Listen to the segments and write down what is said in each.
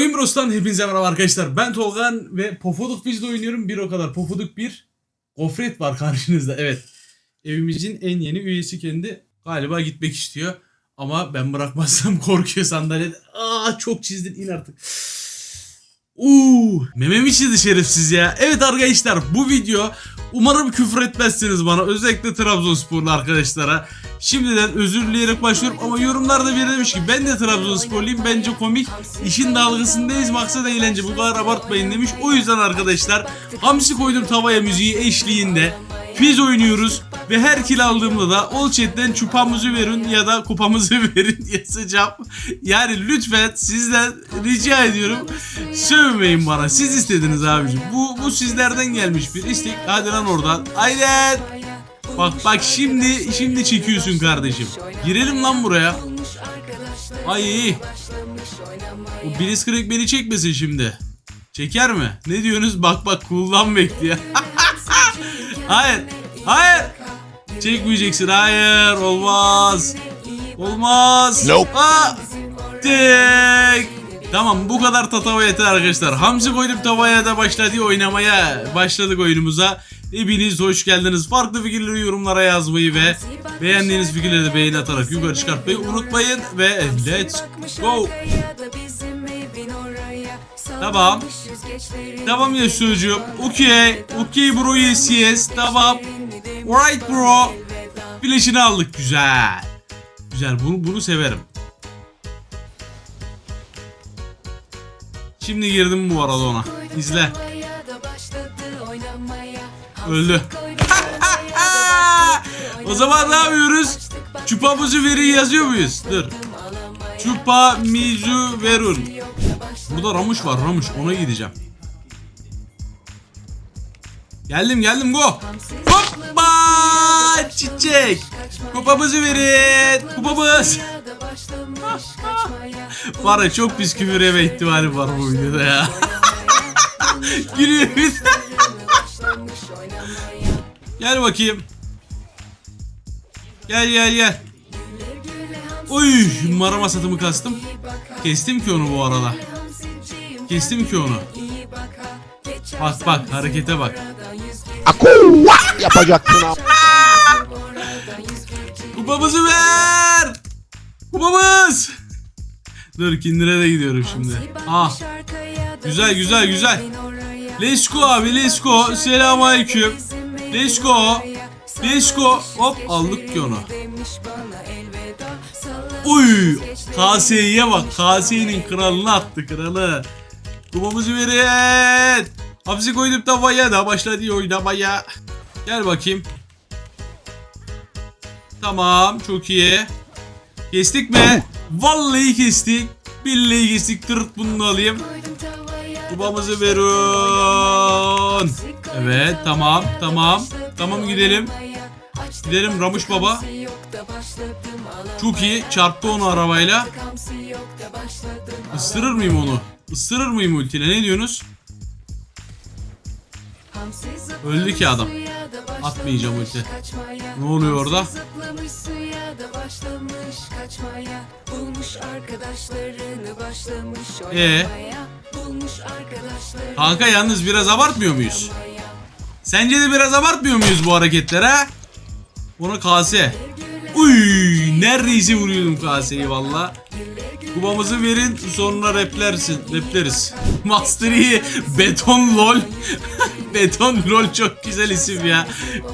Oyun Bros'tan hepinize merhaba arkadaşlar. Ben Tolgan ve Pofuduk bizde oynuyorum. Bir o kadar Pofuduk bir. Gofret var karşınızda. Evet. Evimizin en yeni üyesi kendi. Galiba gitmek istiyor. Ama ben bırakmazsam korkuyor sandalyede. Aa çok çizdin in artık. Uuu mememi çizdi şerefsiz ya. Evet arkadaşlar bu video umarım küfür etmezsiniz bana. Özellikle Trabzonsporlu arkadaşlara. Şimdiden özür dileyerek başlıyorum ama yorumlarda biri demiş ki ben de Trabzonsporluyum bence komik. İşin dalgasındayız maksat eğlence bu kadar abartmayın demiş. O yüzden arkadaşlar hamsi koydum tavaya müziği eşliğinde Biz oynuyoruz ve her kill aldığımda da ol chatten çupamızı verin ya da kupamızı verin yazacağım. Yani lütfen sizden rica ediyorum sövmeyin bana. Siz istediniz abicim. Bu, bu sizlerden gelmiş bir istek. Hadi lan oradan. Aynen. Bak bak şimdi şimdi çekiyorsun kardeşim. Girelim lan buraya. Ay. Bu Blitzcrank beni çekmesin şimdi. Çeker mi? Ne diyorsunuz? Bak bak cool'dan bekliyor. hayır. Hayır. Çekmeyeceksin. Hayır. Olmaz. Olmaz. Nope. Aa, tek. Tamam bu kadar tatava yeter arkadaşlar. Hamsi koydum tavaya da başladı oynamaya. Başladık oyunumuza. Hepiniz hoş geldiniz. Farklı fikirleri yorumlara yazmayı ve beğendiğiniz fikirleri de beğeni atarak yukarı çıkartmayı unutmayın. Ve let's go. Tamam. Tamam ya çocuğum. Okey. Okey bro yes yes. Tamam. Alright bro. Flash'ını aldık. Güzel. Güzel. Bunu, bunu severim. Şimdi girdim bu arada ona. İzle. Öldü. o zaman ne yapıyoruz? Çupamızı veri yazıyor muyuz? Dur. Çupa mizu verun. Burada Ramuş var Ramuş ona gideceğim. Geldim geldim go. Hoppa çiçek. Kupamızı verin. Kupamız. Var çok pis küfür yeme ihtimali var bu videoda ya. Gülüyor. Gel bakayım. Gel gel gel. Oy marama satımı kastım. Kestim ki onu bu arada. Kestim ki onu. Bak bak harekete bak. Akua yapacaksın abi. Kupamızı ver. Kupamız. Dur kindire de gidiyorum şimdi. Ah güzel güzel güzel. Let's go abi let's go. Selamünaleyküm. Let's go. Hop aldık ki onu. Uy KS'ye bak. KS'nin kralını attı kralı. Kupamızı verin. Hapsi koydum tavaya da başladı oynamaya. Gel bakayım. Tamam çok iyi. Kestik mi? Vallahi kestik. Billahi kestik. Tırt bunu alayım. Kupamızı verin. Evet tamam tamam. Tamam gidelim. Gidelim Ramuş Baba. Çok iyi. Çarptı onu arabayla. Isırır mıyım onu? Isırır mıyım ultiyle? Ne diyorsunuz? Öldü ki adam. Atmayacağım ulti. Ne oluyor orada? Ee? Kanka yalnız biraz abartmıyor muyuz? Sence de biraz abartmıyor muyuz bu hareketler ha? Ona kase. Uy, neredeyse vuruyordum kaseyi valla. Kubamızı verin sonra replersin. Repleriz. Master Yi, Beton LOL. Beton LOL çok güzel isim ya.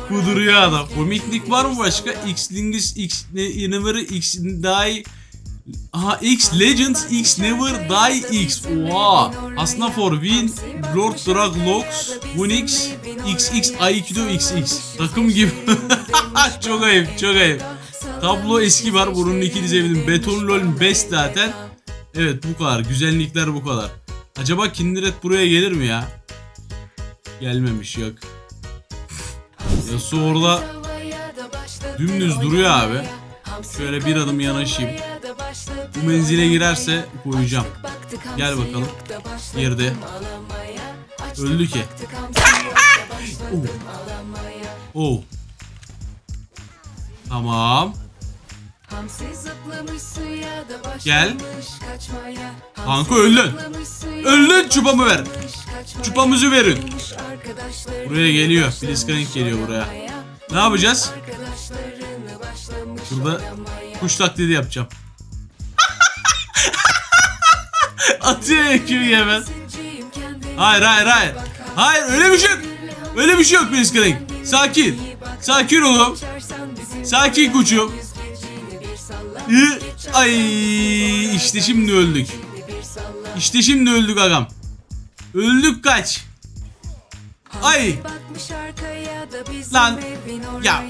Kuduruyor adam. Komiklik var mı başka? X Lingus X ne, Never X Die Aha X Legends X Never Die X. Oha. Aslında for win Lord Drag Locks Unix XX Aikido XX. Takım gibi. çok ayıp çok ayıp. Tablo eski var. Bunun ikili sevdim. Beton LoL best zaten. Evet bu kadar. Güzellikler bu kadar. Acaba Kindred buraya gelir mi ya? Gelmemiş yok. Yasuo orada dümdüz duruyor abi. Şöyle bir adım yanaşayım. Bu menzile girerse koyacağım. Gel bakalım. Girdi. Öldü ki. Oh. Oh. Tamam. Gel. Kanka öldün. Öldün, çupamı ver. Çupamızı verin. Buraya geliyor. Blitzcrank geliyor buraya. Ne yapacağız? Oynamaya. kuş taklidi yapacağım. Atıyor. Zinciyim kendine Hayır hayır hayır. Hayır öyle bir şey yok. Öyle bir şey yok Blitzcrank. Sakin. Sakin. Açarsan bizim Sakin kuçum. Ay işte şimdi öldük. İşte şimdi öldük agam. Öldük kaç. Ay. Lan. Ya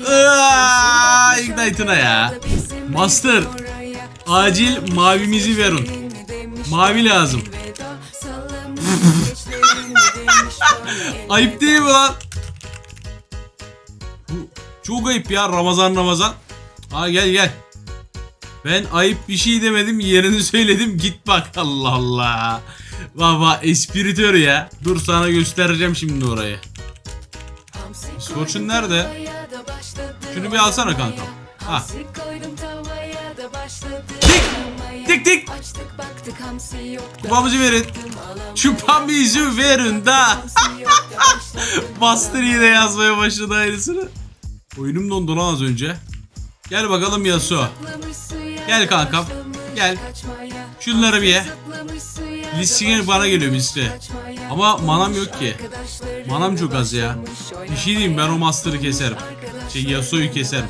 Ignite'ına ya. Master. Acil mavimizi verin. Mavi lazım. Ayıp değil mi lan? Çok ayıp ya Ramazan Ramazan. Ha gel gel. Ben ayıp bir şey demedim yerini söyledim git bak Allah Allah. Baba espritör ya. Dur sana göstereceğim şimdi orayı. Scorch'un nerede? Şunu bir alsana kankam. Ha. Tik, tik. Açtık baktık hamsi yok Kupamızı verin. Çupamızı verin da. Master yine yazmaya başladı aynısını. Oyunum dondu lan az önce. Gel bakalım Yasuo. Gel kankam, gel. Şunları bir ye. Listing bana geliyor misli. Ama manam yok ki. Manam çok az ya. Bir şey diyeyim ben o Master'ı keserim. Şey Yasuo'yu keserim.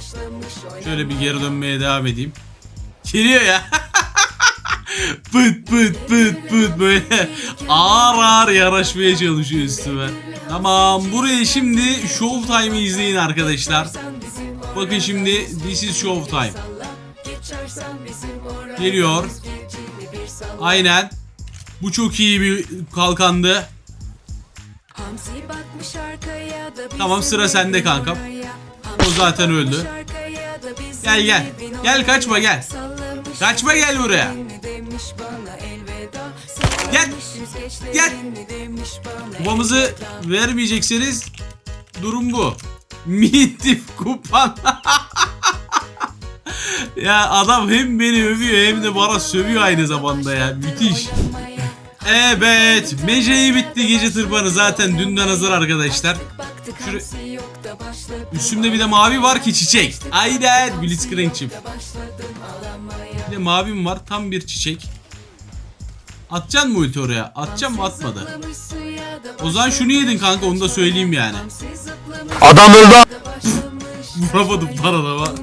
Şöyle bir geri dönmeye devam edeyim. Geliyor ya. pıt pıt pıt pıt böyle ağır ağır yaraşmaya çalışıyor üstüme. Tamam buraya şimdi Showtime'ı izleyin arkadaşlar. Bakın şimdi this is Showtime. Geliyor. Aynen. Bu çok iyi bir kalkandı. Tamam, sıra sende kankam. O zaten öldü. Gel, gel. Gel, kaçma, gel. Kaçma, gel buraya. Gel. Gel. Kupamızı vermeyecekseniz durum bu. Mitif kupan. ya adam hem beni övüyor hem de bana sövüyor aynı zamanda ya. Müthiş. Evet. Meceyi bitti gece tırpanı zaten dünden hazır arkadaşlar. Şuraya- Üstümde bir de mavi var ki çiçek. Aynen Blitzcrank'cim. De mavim var tam bir çiçek. Atacaksın mı ulti oraya? Atacağım mı atmadı. O zaman şunu yedin kanka onu da söyleyeyim yani. Adam öldü. Vuramadım lan adama.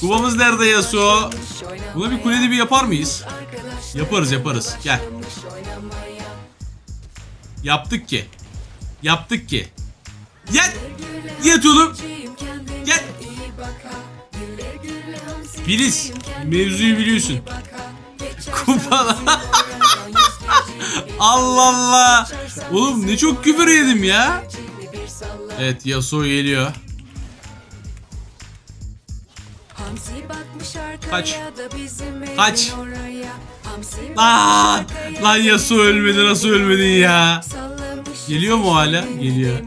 Kubamız nerede Yasuo? Buna bir kulede bir yapar mıyız? Yaparız yaparız. Gel. Yaptık ki. Yaptık ki. Yet. Yet oğlum. Gel. Biliz. Mevzuyu biliyorsun. Kupalar. Allah Allah. Oğlum ne çok küfür yedim ya. Evet Yasuo geliyor. Kaç. Kaç. Lan. Lan Yasuo ölmedi nasıl ölmedin ya. Geliyor mu hala? Geliyor.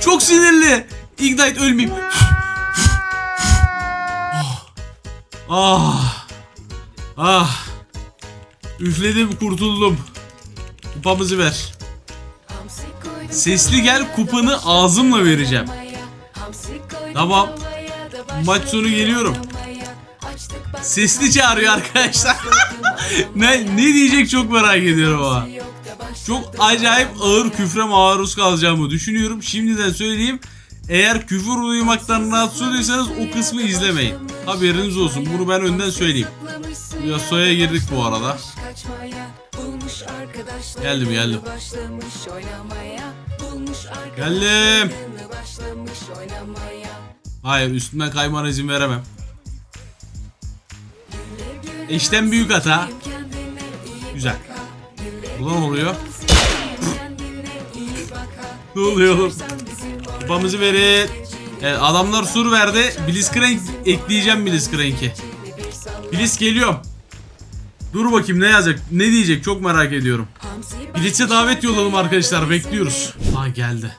Çok sinirli. Ignite ölmeyeyim. ah. Ah. Üfledim kurtuldum. Kupamızı ver. Sesli gel kupanı ağzımla vereceğim. Tamam. Maç sonu geliyorum. Sesli çağırıyor arkadaşlar. ne ne diyecek çok merak ediyorum ama. Çok acayip ağır küfre maruz kalacağımı düşünüyorum. Şimdiden söyleyeyim. Eğer küfür duymaktan rahatsız oluyorsanız o kısmı izlemeyin. Haberiniz olsun. Bunu ben önden söyleyeyim. Yasuo'ya girdik bu arada. Geldim, geldim. Geldim. Hayır üstünden kaymana izin veremem. İşten büyük hata. Güzel. Ulan oluyor. Ne oluyor? Kupamızı verin. Evet, adamlar sur verdi. Blitzcrank ekleyeceğim Blitzcrank'i. Blitz geliyorum. Dur bakayım ne yazacak? Ne diyecek? Çok merak ediyorum. Blitz'e davet yollayalım arkadaşlar. Bekliyoruz. Ha geldi.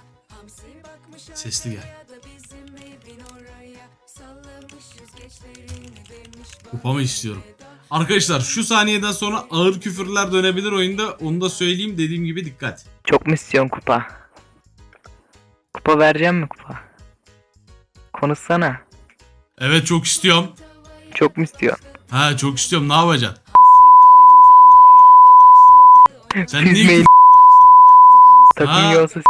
Sesli gel. Kupamı istiyorum. Arkadaşlar şu saniyeden sonra ağır küfürler dönebilir oyunda. Onu da söyleyeyim dediğim gibi dikkat. Çok mu istiyorsun kupa? Kupa vereceğim mi kupa? Konuşsana. Evet çok istiyorum. Çok mu istiyorsun? Ha çok istiyorum ne yapacaksın? Sen niye Süzmeyin. küfür- Takım Ha. yiyorsa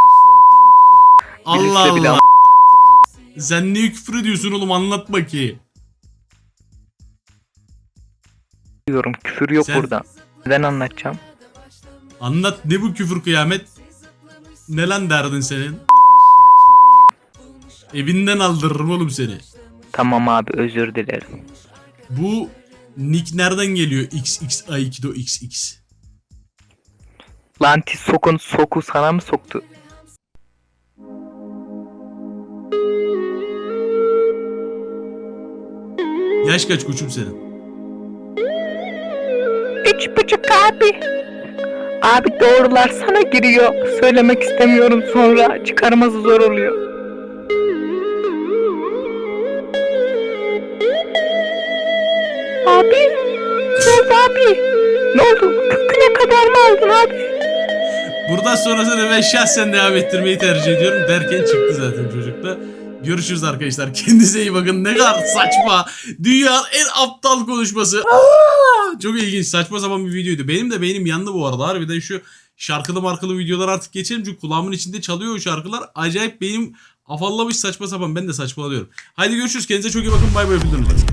Allah bilirse bile Allah. Sen niye küfür ediyorsun oğlum anlat bakayım. diyorum. Küfür yok Sen- burada. Neden anlatacağım? Anlat ne bu küfür kıyamet? Ne lan derdin senin? Evinden aldırırım oğlum seni. Tamam abi özür dilerim. Bu nick nereden geliyor? XX Aikido XX. Lanti sokun soku sana mı soktu? Yaş kaç koçum senin? Üç buçuk abi. Abi doğrular sana giriyor. Söylemek istemiyorum sonra çıkarması zor oluyor. Abi? Ne oldu? Köküne kadar mı aldın abi? Buradan sonrasını ben şahsen devam ettirmeyi tercih ediyorum derken çıktı zaten çocuk da. Görüşürüz arkadaşlar. Kendinize iyi bakın. Ne kadar saçma. Dünyanın en aptal konuşması. Aa! Çok ilginç. Saçma sapan bir videoydu. Benim de beynim yandı bu arada. Harbiden şu şarkılı markalı videolar artık geçelim. Çünkü kulağımın içinde çalıyor o şarkılar. Acayip benim afallamış saçma sapan. Ben de saçmalıyorum. Haydi görüşürüz. Kendinize çok iyi bakın. Bay bay öpüldünüz.